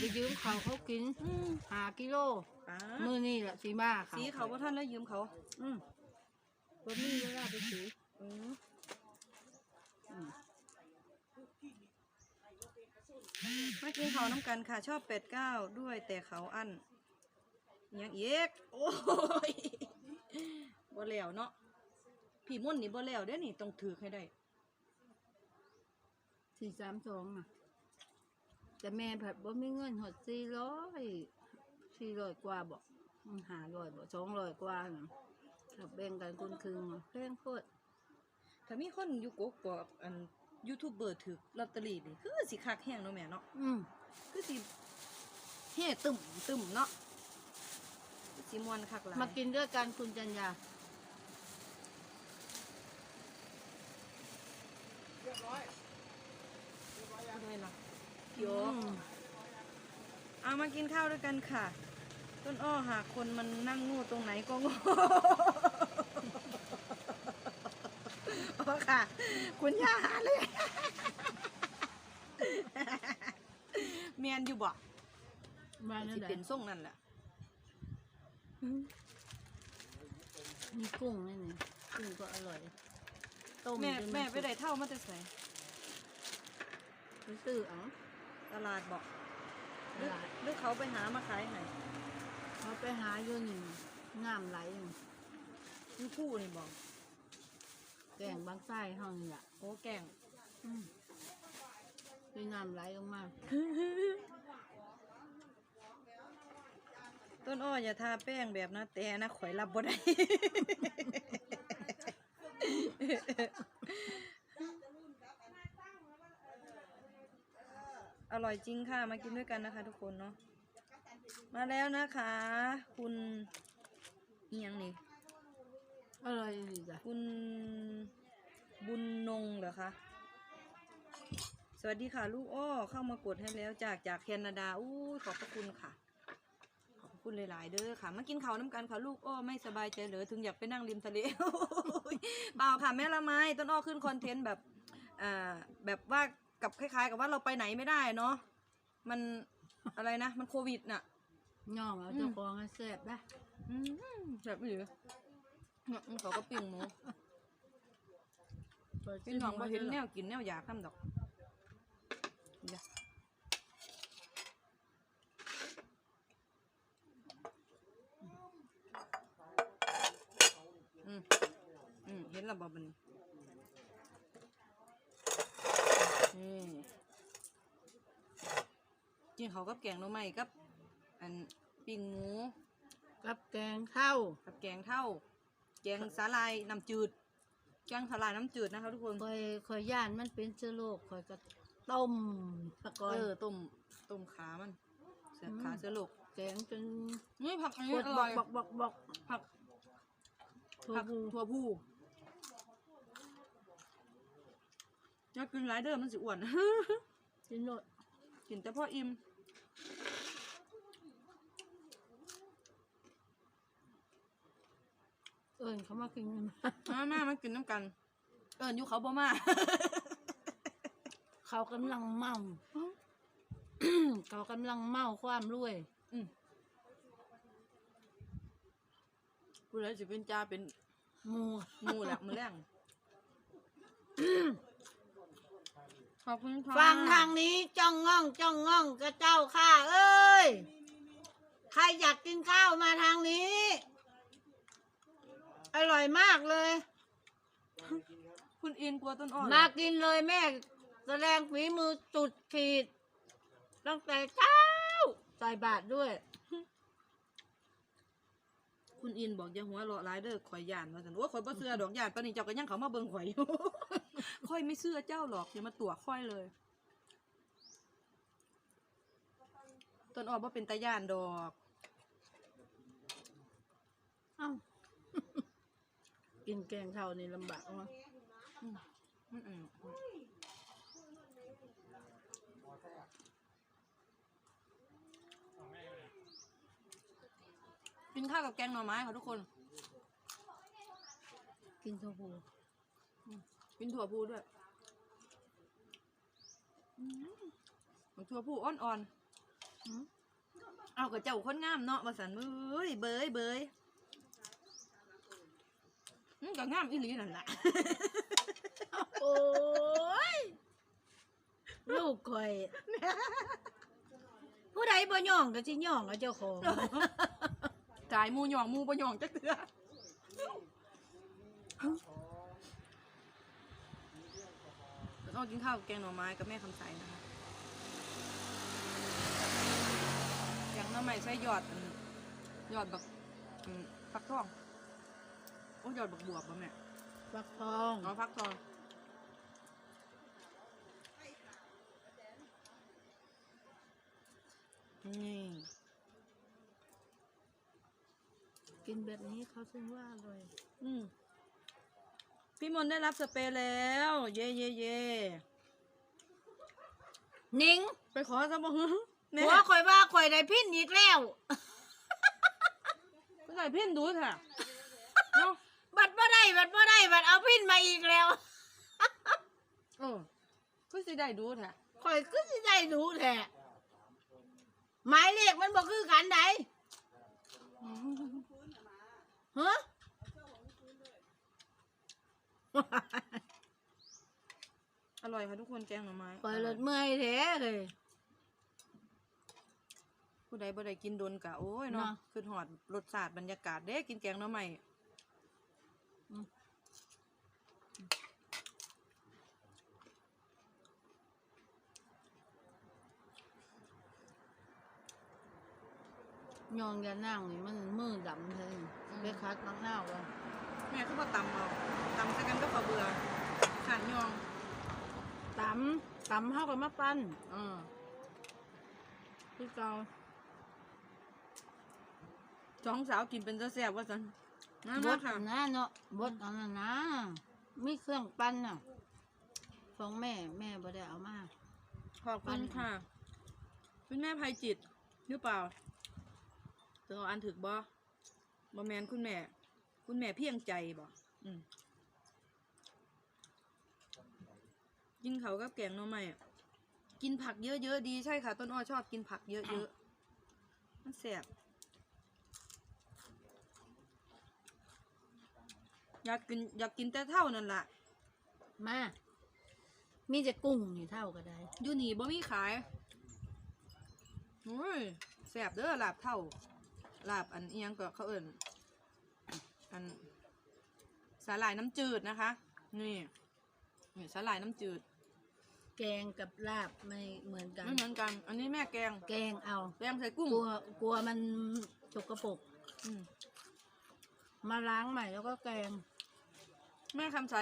ไปยืมเขาเขากินอืมหากิโลป้ามือนี่แหละสีมาเขาสีเขาว่าท่านแล้วยืมเขาอืมบ่มีเวลาไปซื้ออืมอืมมากินเขาวน้ำกันค่ะ ชอบเป็ดเก้าด้วยแต่เขาอันยังเอกโอ้ยบ่แล้วเนาะพี่มุ่นนี่บ่แล้วเด้อนี่ต้องถือให้ได้สี่สามสองน่ะ แต่แม่ผัดบ่มีเงินหดสี่ร้อยสี่ร้อยกว่าบอกหาร้อยบอกสองร้อยกว่าน่ะถ้าแบ่งกันคนครึ่งน่ะแพงโคตรถ้ามีคนอยู่กกอกอันยูทูบเบอร์ถือลอตเตอรี่นี่คือสิคักแห้งเนาะแม่เนาะอืมคือสิเฮ่ตึมตึมเนาะคือสิมวนคักหลายมากินด้วยกันคุณจัญญา ด้วยล่ะ โยอืมเอามากินข้าวด้วยกันค่ะ ต้นอ้อหากคนมันนั่งงูตรงไหนก็งูอ๋อค่ะ คุณย่าหาเลยเมียนอยู่บ่มานั่นสิแหละเป็นส่งนั่นแหละ มีกุ้งนี่นี่กุ้งก็อร่อย ต้มแม่จนนแม่ไปได้เท่ามาแต่ใส่ ไปซื้อเอา ตลาดบอกตลาดหรือเขาไปหามาขายให้เขาไปหาอยู่นี่น้ำไหลอยู่ยูคู่นี่บอกแกงบางไส้ห้องนี่แหละโอ้แกงอืมมีน้ำไหลออกมา ต้นอ้ออย่าทาแป้งแบบนะแต่นะข่อยรับบ่ได้ อร่อยจริงค่ะมากินด้วยกันนะคะทุกคนเนาะมาแล้วนะคะ คุณเอียงนี่อร่อยดีจ้ะคุณบุญนงเหรอคะสวัสดีค่ะ ลูกอ้อเข้ามากดให้แล้วจากจากแคนาดาอู้ยขอบพระคุณค่ะ ขอบพระคุณหลาย ๆ เด้อค่ะ มากินข้าวน้ำกันค่ะ ลูกอ้อไม่สบายใจเหรอถึงอยากไปนั่งริมทะเลโอ้ยเปล่าค่ะแม่ละไม้ต้นอ้อขึ้นคอนเทนต์แบบอ่าแบบว่า กับคล้าย ๆ กับว่าเราไปไหนไม่ได้เนาะมันอะไรนะ มันโควิดน่ะย่องเอาเจ้าของให้แซ่บนะอืมแบบนี้เนี่ยมันเขาก็ปิ้งหมูพี่น้องบ่เห็นแนวกินแนวอยากทำดอกเดี๋ยวอืมอืมเห็นและบ่บัดน นี่กินเขาวกับแกงหน่อไม้กับ อันปิ้งหมูกับแกงข้าวกับแกงเท่า แกงสาลายน้ำจืด แกงสาลายน้ำจืดนะคะทุกคน คอยคอยย่านมันเป็นเชื้อโรคคอยก็ต้มตะกอน เออต้มต้มขามันเสือขาเสือโลกแกงจนนี่ผักอันปนี้วดอบอร่อกยบอกบอกบอกผักถั่วผักพูถั่วพู อยากกินหลายเด้อมันสิอ้วน กินโนดกินแต่พออิ่มเอิญเขามากินกันมามามากินน้ำกัน เอิญอยู่เขาบ่มา เขากำลังเมา เขากำลังเมาความรวยอืมผู้ใดสิเป็นจ่าเป็นหมู หมูแหละมือแรง ขอบคุณค่ะฟังทางนี้จ้องง่องจ้องง่องกระเจ้าข้าเอ้ย ใครอยากกินข้าวมาทางนี้ อร่อยมากเลย คุณอินกลัวต้นอ้อเหรอมากินเลยแม่ แสดงฝีมือจุดขีดตั้งแต่เช้าใส่บาทด้วย คุณอินบอกอย่าหัวเราะร้ายเด้อข่อยย่านว่าสันว่าข่อยบ่เชื่อดอกย่านปานนี้เจ้าก็ยังเขามาเบิ่งข่อยอยู่ ข่อยไม่เชื่อเจ้าหรอกอย่ามาตัวข่อยเลยต้นอ้อบ่าเป็นตาย่านดอกเอ้ากินแกงเข้านี่ลำบากมากอืมอืมอืม กินข้าวกับแกงหน่อไม้ค่ะทุกคน กินถั่วพูกินถั่วพูด้วยอืมมันถั่วพูอ่อนอืมเอากับเจ้าคนงามเนาะมาสันเอ้ยเบยเบยอืมก็งามอีหลีนั่นแหละโอ้ยลูกข่อย ผู้ใดบ่ย่องก็สิย่องกับเจ้าของ จ่ายหมูหยองหมูปะหยองจักเถื่อต้องกินข้าวกับแกงหน่อไม้กับแม่คำใสนะคะแกงหน่อไม้ใช้ยอดอันยอดแบบอืมฟักทองโอ้ยอดบักบวบป่ะแม่ฟักทองเอาฟักทองนี่ กินแบบนี้เขาถึงว่าอร่อย อืมพี่มนต์ได้รับสเปรย์แล้ว เย่เย่เย่นิงไปขอซะบ่ฮึแม่หัวข่อยว่าข่อยได้พินอีกแล้วไปใส่พินดูค่ะเนาะบัดบ่ได้บัดบ่ได้บัดเอาพินมาอีกแล้วเออคือสิได้ดูค่ะข่อยก็สิได้รู้แท้หมายเลขมันบ่คือกันใด ฮะอร่อยค่ะทุกคนแกงหน่อไม้ข่อยรถเมื่อยแท้เลย ผู้ใดบ่ได้กินโดนกะโอ้ยเนาะเนาะ คือหอดรสชาติบรรยากาศเด้กินแกงหน่อไม้อืมยองยานั่งนี่มันมือดำเลย ไปคัดมักหน้าวะแม่คือบ่ตำเอาตำใส่กันก็ข้าวเบื่อขานยองตำตำเข้ากับมะปั้นเออคือเก่าสองสาวกินเป็นตาแซ่บว่าซั่นมาบมาดค่ะนะเนาะบดอันนั้นนะมีเครื่องปั้นน่ะของแม่แม่บ่ได้เอามา ขอบคุณค่ะคุณแม่ภัยจิตหรือเปล่าตัวเอาอันถึกบ่ บ่แมนคุณแม่ คุณแม่เพียงใจบ่อืมกินเขาวกับแกงหน่อไม้อะกินผักเยอะๆดีใช่ค่ะ ต้นอ้อชอบกินผักเยอะๆมันแซ่บอยากกินอยากกินแต่เท่านั่นล่ะมา มีแต่กุ้งนี่เท่าก็ได้อยู่นี่บ่มีขายโอ้ยแซ่บเด้อลาบเท่า ลาบอันเอียงก็เขาเอิ่นอันสาหร่ายน้ำจืดนะคะ นี่นี่สาหร่ายน้ำจืดแกงกับลาบไม่เหมือนกัน ไม่เหมือนกัน อันนี้แม่แกง แกงเอา แกงใส่กุ้ง กลัวกลัวมันสกปรกอืมมาล้างใหม่แล้วก็แกง แม่คำใส